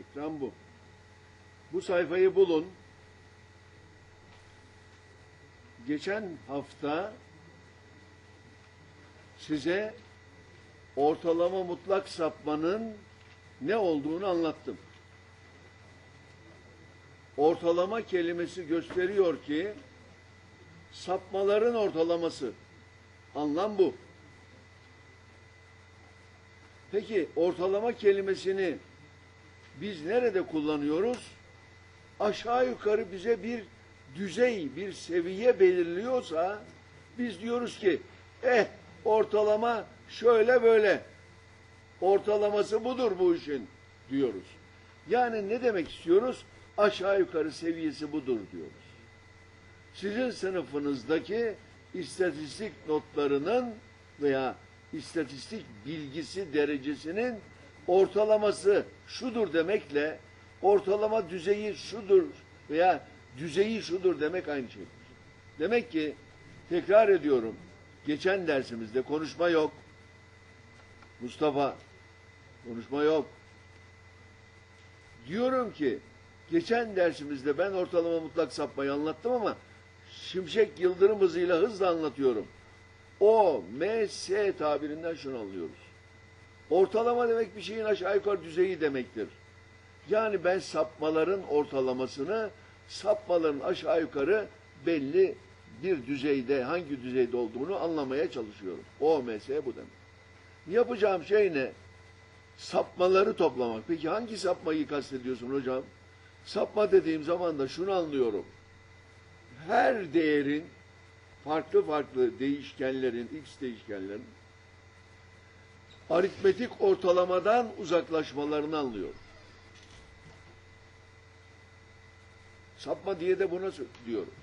Ekran bu. Bu sayfayı bulun. Geçen hafta size ortalama mutlak sapmanın ne olduğunu anlattım. Ortalama kelimesi gösteriyor ki sapmaların ortalaması. Anlam bu. Peki ortalama kelimesini biz nerede kullanıyoruz? Aşağı yukarı bize bir düzey, bir seviye belirliyorsa biz diyoruz ki eh ortalama şöyle böyle. Ortalaması budur bu işin diyoruz. Yani ne demek istiyoruz? Aşağı yukarı seviyesi budur diyoruz. Sizin sınıfınızdaki istatistik notlarının veya istatistik bilgisi derecesinin ortalaması şudur demekle ortalama düzeyi şudur veya düzeyi şudur demek aynı şeydir. Demek ki tekrar ediyorum geçen dersimizde konuşma yok. Mustafa konuşma yok. Diyorum ki geçen dersimizde ben ortalama mutlak sapmayı anlattım ama şimşek yıldırım hızıyla hızla anlatıyorum. O, M, S tabirinden şunu anlıyoruz. Ortalama demek bir şeyin aşağı yukarı düzeyi demektir. Yani ben sapmaların ortalamasını sapmaların aşağı yukarı belli bir düzeyde hangi düzeyde olduğunu anlamaya çalışıyorum. O M, S bu demek. Yapacağım şey ne? Sapmaları toplamak. Peki hangi sapmayı kastediyorsun hocam? Sapma dediğim zaman da şunu anlıyorum. Her değerin farklı farklı değişkenlerin, x değişkenlerin aritmetik ortalamadan uzaklaşmalarını anlıyor. Sapma diye de buna diyorum.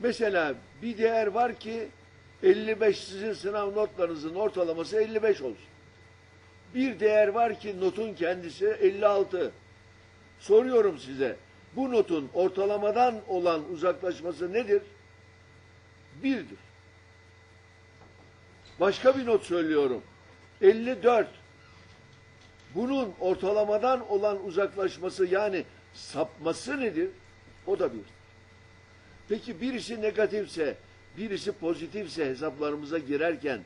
Mesela bir değer var ki 55 sizin sınav notlarınızın ortalaması 55 olsun. Bir değer var ki notun kendisi 56. Soruyorum size. Bu notun ortalamadan olan uzaklaşması nedir? Birdir. Başka bir not söylüyorum. 54. Bunun ortalamadan olan uzaklaşması yani sapması nedir? O da bir. Peki birisi negatifse, birisi pozitifse hesaplarımıza girerken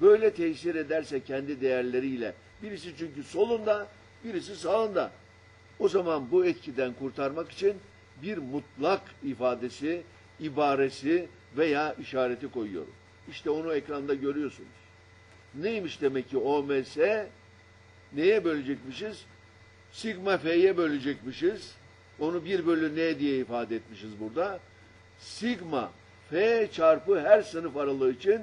böyle tesir ederse kendi değerleriyle birisi çünkü solunda, birisi sağında. O zaman bu etkiden kurtarmak için bir mutlak ifadesi, ibaresi veya işareti koyuyorum. İşte onu ekranda görüyorsunuz. Neymiş demek ki OMS? Neye bölecekmişiz? Sigma F'ye bölecekmişiz. Onu bir bölü N diye ifade etmişiz burada. Sigma F çarpı her sınıf aralığı için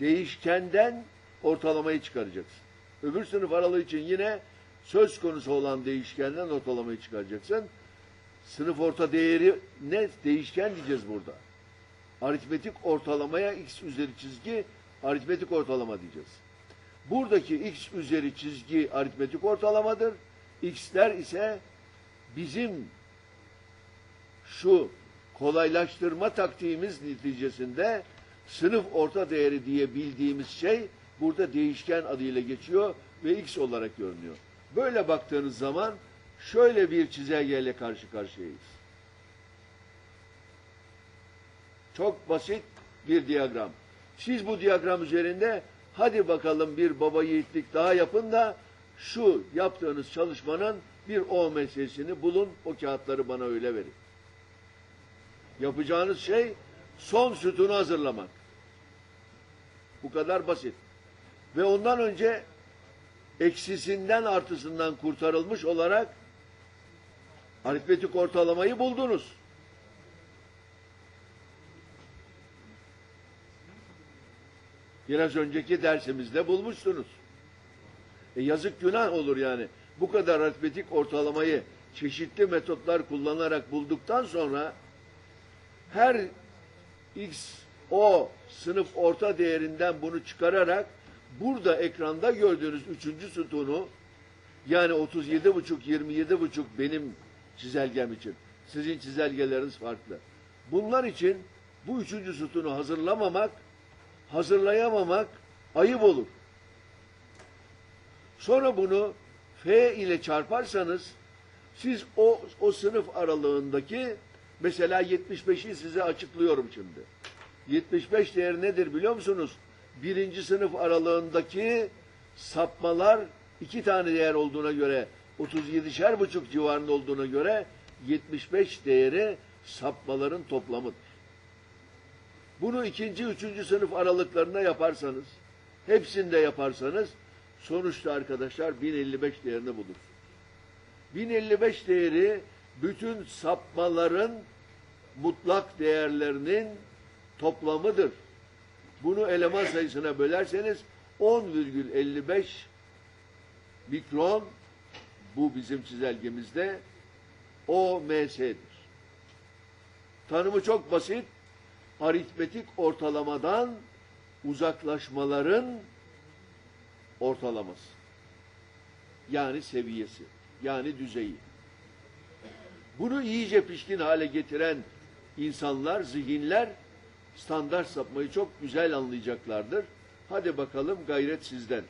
değişkenden ortalamayı çıkaracaksın. Öbür sınıf aralığı için yine söz konusu olan değişkenden ortalamayı çıkaracaksın. Sınıf orta değeri ne? Değişken diyeceğiz burada. Aritmetik ortalamaya x üzeri çizgi aritmetik ortalama diyeceğiz. Buradaki x üzeri çizgi aritmetik ortalamadır. X'ler ise bizim şu kolaylaştırma taktiğimiz neticesinde sınıf orta değeri diye bildiğimiz şey burada değişken adıyla geçiyor ve x olarak görünüyor. Böyle baktığınız zaman şöyle bir çizelgeyle karşı karşıyayız. Çok basit bir diyagram. Siz bu diyagram üzerinde hadi bakalım bir baba yiğitlik daha yapın da şu yaptığınız çalışmanın bir OMS'sini bulun, o kağıtları bana öyle verin. Yapacağınız şey son sütunu hazırlamak. Bu kadar basit. Ve ondan önce eksisinden artısından kurtarılmış olarak aritmetik ortalamayı buldunuz. Biraz önceki dersimizde bulmuşsunuz. E yazık günah olur yani. Bu kadar aritmetik ortalamayı çeşitli metotlar kullanarak bulduktan sonra her x o sınıf orta değerinden bunu çıkararak burada ekranda gördüğünüz üçüncü sütunu yani 37 buçuk 27 buçuk benim çizelgem için. Sizin çizelgeleriniz farklı. Bunlar için bu üçüncü sütunu hazırlamamak, hazırlayamamak ayıp olur. Sonra bunu F ile çarparsanız siz o, o sınıf aralığındaki mesela 75'i size açıklıyorum şimdi. 75 değeri nedir biliyor musunuz? Birinci sınıf aralığındaki sapmalar iki tane değer olduğuna göre 37'şer buçuk civarında olduğuna göre 75 değeri sapmaların toplamıdır. Bunu ikinci, üçüncü sınıf aralıklarında yaparsanız, hepsinde yaparsanız sonuçta arkadaşlar 1055 değerini bulursunuz. 1055 değeri bütün sapmaların mutlak değerlerinin toplamıdır. Bunu eleman sayısına bölerseniz 10,55 mikron bu bizim çizelgemizde OMS'dir. Tanımı çok basit. Aritmetik ortalamadan uzaklaşmaların ortalaması. Yani seviyesi. Yani düzeyi. Bunu iyice pişkin hale getiren insanlar, zihinler standart sapmayı çok güzel anlayacaklardır. Hadi bakalım gayret sizden.